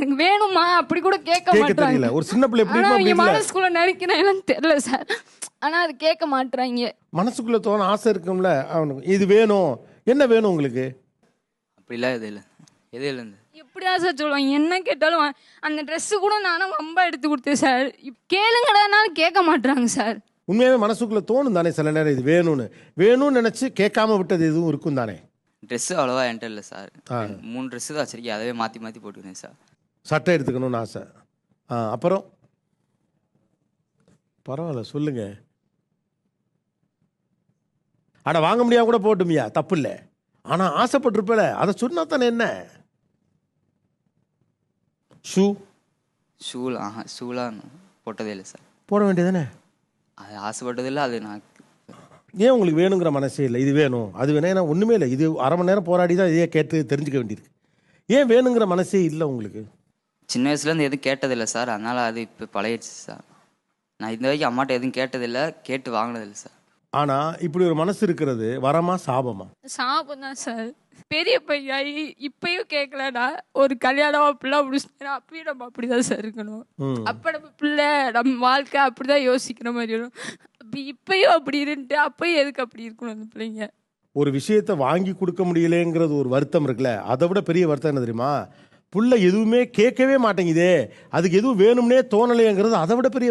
எனக்கு வேணுமா? அப்படி கூட கேட்க மாட்டாங்க ஒரு சின்ன பிள்ளை எப்படி ஆனா இல்ல மனசுக்குள்ள நினைக்கிறேன்னு தெரியல சார். ஆனா அது கேட்க மாட்றாங்க. மனசுக்குள்ள தோண ஆசை இருக்கும்ல. அவனுக்கு இது வேணும். என்ன வேணும் உங்களுக்கு? அப்படிலாம் எதுவும் இல்லை. எதுவும் இல்லை எப்படியா சார் சொல்லுவாங்க? என்ன கேட்டாலும் அந்த ட்ரெஸ்ஸு கூட நானும் ரொம்ப எடுத்து கொடுத்தேன் சார். கேளுங்கடானாலும் கேட்க மாட்றாங்க சார். உண்மையாவே மனசுக்குள்ள தோணும் தானே சில நேரம் இது வேணும்னு. வேணும்னு நினைச்சு கேட்காம விட்டது எதுவும் இருக்கும் தானே? ட்ரெஸ்ஸு அவ்வளோவா என்கிட்ட இல்லை சார். மூணு ட்ரெஸ்ஸு தான் வச்சிருக்கேன். அதவே மாற்றி மாற்றி போட்டுக்கிறேன் சார். சட்டை எடுத்துக்கணும்னு ஆசை. ஆ அப்புறம்? பரவாயில்ல சொல்லுங்க. அட வாங்க முடியாம கூட போட்டுமியா தப்பு இல்லை ஆனா ஆசைப்பட்டிருப்பல அதை சொன்னா தானே என்ன? ஷூ? ஷூலாம் ஆஹா ஷூலாம் போட்டதே இல்லை சார். போட வேண்டியதானே அது ஆசைப்பட்டதில்லை அது நான் ஏன் உங்களுக்கு வேணுங்கிற மனசே இல்லை இது வேணும் அது வேணும்? ஏன்னா ஒன்றுமே இல்லை இது அரை மணி நேரம் போராடி தான் இதையே கேட்டு தெரிஞ்சுக்க வேண்டியிருக்கு. ஏன் வேணுங்கிற மனசே இல்லை உங்களுக்கு? சின்ன வயசுலேருந்து எதுவும் கேட்டதில்லை சார். அதனால் அது இப்போ பழகிடுச்சு சார். நான் இந்த வரைக்கும் அம்மாட்ட எதுவும் கேட்டதில்லை. கேட்டு வாங்கினதில்லை சார். ஆனா இப்படி ஒரு மனசு இருக்கிறது வரமா சாபமா? சாபம் தான் சார். பெரிய பையன் இப்பயும் கேட்கலடா ஒரு கல்யாணம் அப்படிலாம் முடிச்சுட்டா அப்பயும் நம்ம அப்படிதான் சார் இருக்கணும். அப்ப நம்ம பிள்ளை நம்ம வாழ்க்கை அப்படிதான் யோசிக்கிற மாதிரி வரும். அப்ப இப்பயும் அப்படி இருந்துட்டு அப்பயும் எதுக்கு அப்படி இருக்கணும் அந்த பிள்ளைங்க? ஒரு விஷயத்தை வாங்கி கொடுக்க முடியலேங்கிறது ஒரு வருத்தம் இருக்குல்ல? அதை விட பெரிய வருத்தம் என்ன தெரியுமா? புள்ள எதுவுமே கேட்கவே மாட்டேங்குதே. அதுக்கு எதுவும் வேணும்னே தோணலைங்கிறது அதை விட பெரிய